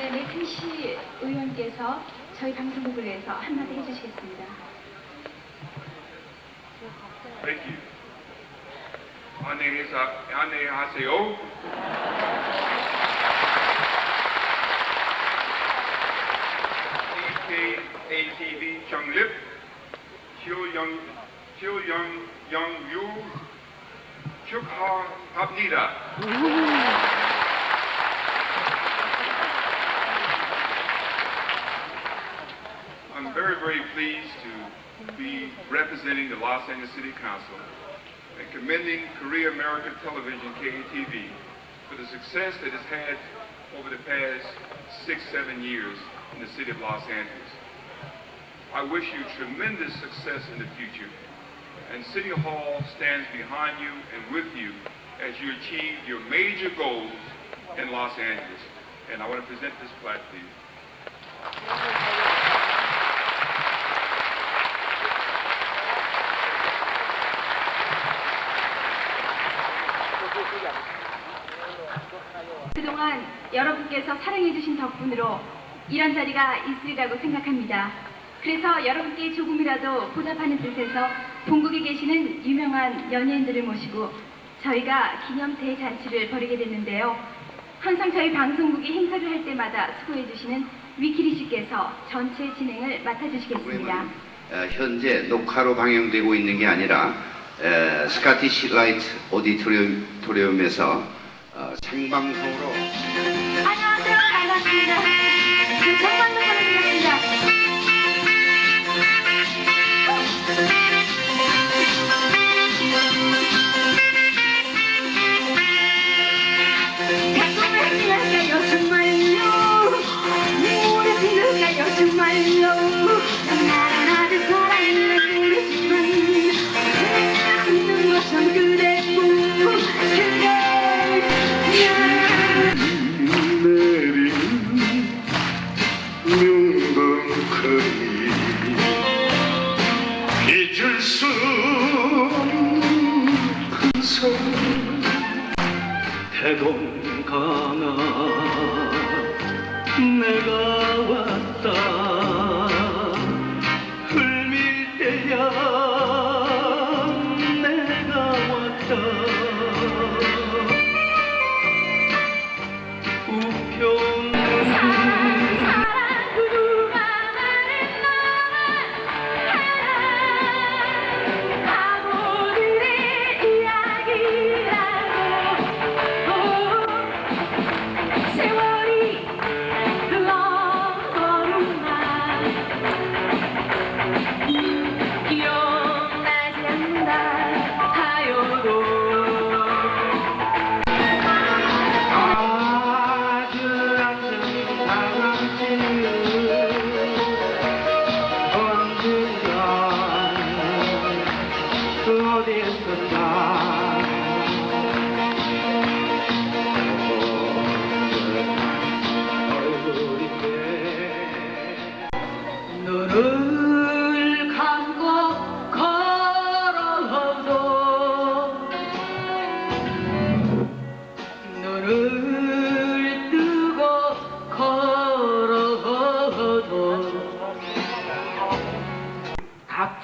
네, 매튼 씨 의원께서 저희 방송국을 위해서 한마디 해주시겠습니다. Thank you. 안녕하세요. 안녕하세요. DKATV 정립 효영 효영영유 축하합니다. Pleased to be representing the Los Angeles City Council and commending Korea American Television, KATV, for the success that it's had over the past six, seven years in the city of Los Angeles. I wish you tremendous success in the future, and City Hall stands behind you and with you as you achieve your major goals in Los Angeles. And I want to present this plaque to you. 여러분께서 사랑해주신 덕분으로 이런 자리가 있으리라고 생각합니다. 그래서 여러분께 조금이라도 보답하는 뜻에서 본국에 계시는 유명한 연예인들을 모시고 저희가 기념 대잔치를 벌이게 됐는데요. 항상 저희 방송국이 행사를 할 때마다 수고해주시는 위키리 씨께서 전체 진행을 맡아주시겠습니다. 어, 현재 녹화로 방영되고 있는 게 아니라 에, 스카티시 라이트 오디토리움에서 어, 생방송으로 안녕 태동강아 내가 왔다. 흘밀 때야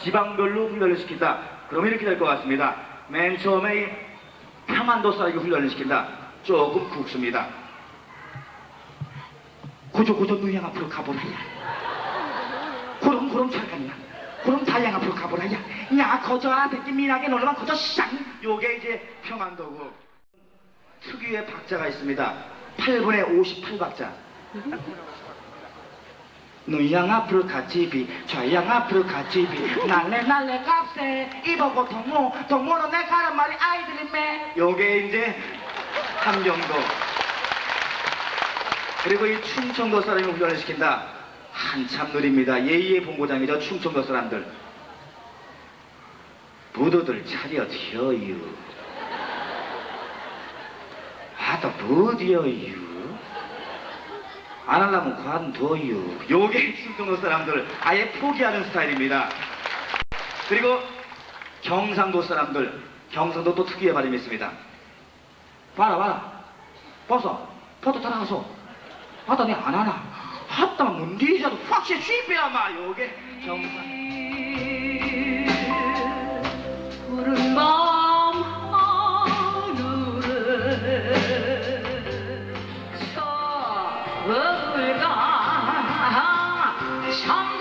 지방별로 훈련을 시킨다. 그럼 이렇게 될 것 같습니다. 맨 처음에 평안도 쌀기 훈련을 시킨다. 조금 굵습니다. 고조 고조 누양 앞으로 가보라야. 그럼 그럼 잠깐이야. 그럼 다양 앞으로 가보라야. 야 거저 앞에 미나게 놀러만 거저 쌍. 요게 이제 평안도고. 특유의 박자가 있습니다. 8분의 58박자. 누양 앞으로 같이 비, 좌양 앞으로 같이 비, 날래 날래 값세, 입어고 동무, 동무로 내 가란 말이 아이들이 매. 요게 이제 함경도. 그리고 이 충청도 사람이 훈련을 시킨다. 한참 느립니다. 예의의 본고장이죠. 충청도 사람들. 부도들 차려 혀유. 아또 부디어유. 안 하려면 관둬유. 요게 충청도 사람들 아예 포기하는 스타일입니다. 그리고 경상도 사람들 경상도 또 특유의 발음이 있습니다. 봐라 봐라. 벗어. 포도 따라가서. 하더니 안 하나 하다만 문디자도 확실히 쉬빼야 마 요게 정말 Shum